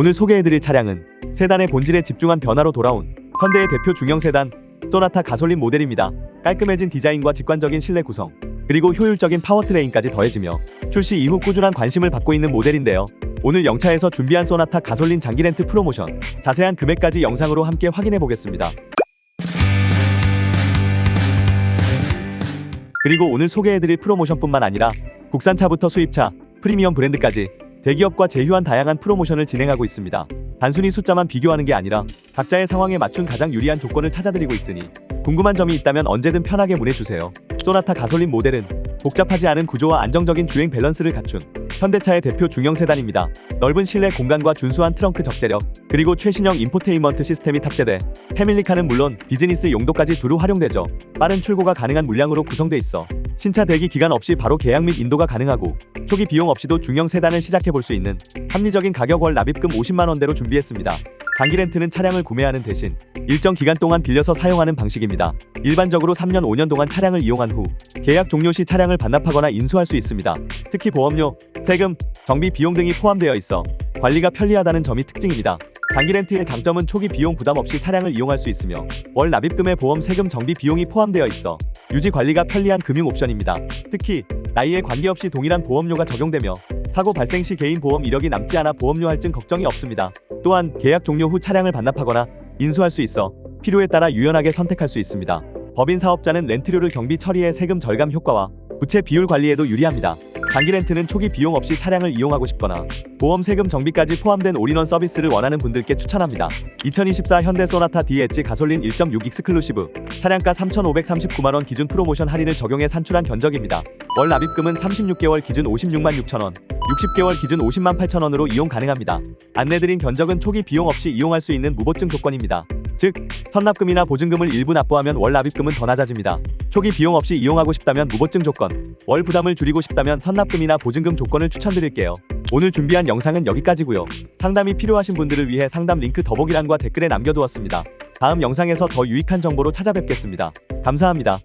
오늘 소개해드릴 차량은 세단의 본질에 집중한 변화로 돌아온 현대의 대표 중형 세단 소나타 가솔린 모델입니다. 깔끔해진 디자인과 직관적인 실내 구성 그리고 효율적인 파워트레인까지 더해지며 출시 이후 꾸준한 관심을 받고 있는 모델인데요. 오늘 영차에서 준비한 소나타 가솔린 장기 렌트 프로모션 자세한 금액까지 영상으로 함께 확인해 보겠습니다. 그리고 오늘 소개해드릴 프로모션뿐만 아니라 국산차부터 수입차, 프리미엄 브랜드까지 대기업과 제휴한 다양한 프로모션을 진행하고 있습니다. 단순히 숫자만 비교하는 게 아니라 각자의 상황에 맞춘 가장 유리한 조건을 찾아드리고 있으니 궁금한 점이 있다면 언제든 편하게 문의주세요. 소나타 가솔린 모델은 복잡하지 않은 구조와 안정적인 주행 밸런스를 갖춘 현대차의 대표 중형 세단입니다. 넓은 실내 공간과 준수한 트렁크 적재력, 그리고 최신형 인포테인먼트 시스템이 탑재돼 패밀리카는 물론 비즈니스 용도까지 두루 활용되죠. 빠른 출고가 가능한 물량으로 구성돼 있어 신차 대기 기간 없이 바로 계약 및 인도가 가능하고 초기 비용 없이도 중형 세단을 시작해 볼 수 있는 합리적인 가격 월 납입금 50만 원대로 준비했습니다. 장기 렌트는 차량을 구매하는 대신 일정 기간 동안 빌려서 사용하는 방식입니다. 일반적으로 3년 5년 동안 차량을 이용한 후 계약 종료 시 차량을 반납하거나 인수할 수 있습니다. 특히 보험료, 세금, 정비 비용 등이 포함되어 있어 관리가 편리하다는 점이 특징입니다. 장기 렌트의 장점은 초기 비용 부담 없이 차량을 이용할 수 있으며 월 납입금에 보험, 세금, 정비 비용이 포함되어 있어 유지 관리가 편리한 금융 옵션입니다. 특히 나이에 관계없이 동일한 보험료가 적용되며 사고 발생 시 개인 보험 이력이 남지 않아 보험료 할증 걱정이 없습니다. 또한 계약 종료 후 차량을 반납하거나 인수할 수 있어 필요에 따라 유연하게 선택할 수 있습니다. 법인 사업자는 렌트료를 경비 처리해 세금 절감 효과와 부채 비율 관리에도 유리합니다. 장기 렌트는 초기 비용 없이 차량을 이용하고 싶거나 보험 세금 정비까지 포함된 올인원 서비스를 원하는 분들께 추천합니다. 2024 현대 소나타 DH 가솔린 1.6 익스클루시브 차량가 3,539만 원 기준 프로모션 할인을 적용해 산출한 견적입니다. 월 납입금은 36개월 기준 56만 6천 원, 60개월 기준 50만 8천 원으로 이용 가능합니다. 안내드린 견적은 초기 비용 없이 이용할 수 있는 무보증 조건입니다. 즉, 선납금이나 보증금을 일부 납부하면 월 납입금은 더 낮아집니다. 초기 비용 없이 이용하고 싶다면 무보증 조건, 월 부담을 줄이고 싶다면 선납금이나 보증금 조건을 추천드릴게요. 오늘 준비한 영상은 여기까지고요. 상담이 필요하신 분들을 위해 상담 링크 더보기란과 댓글에 남겨두었습니다. 다음 영상에서 더 유익한 정보로 찾아뵙겠습니다. 감사합니다.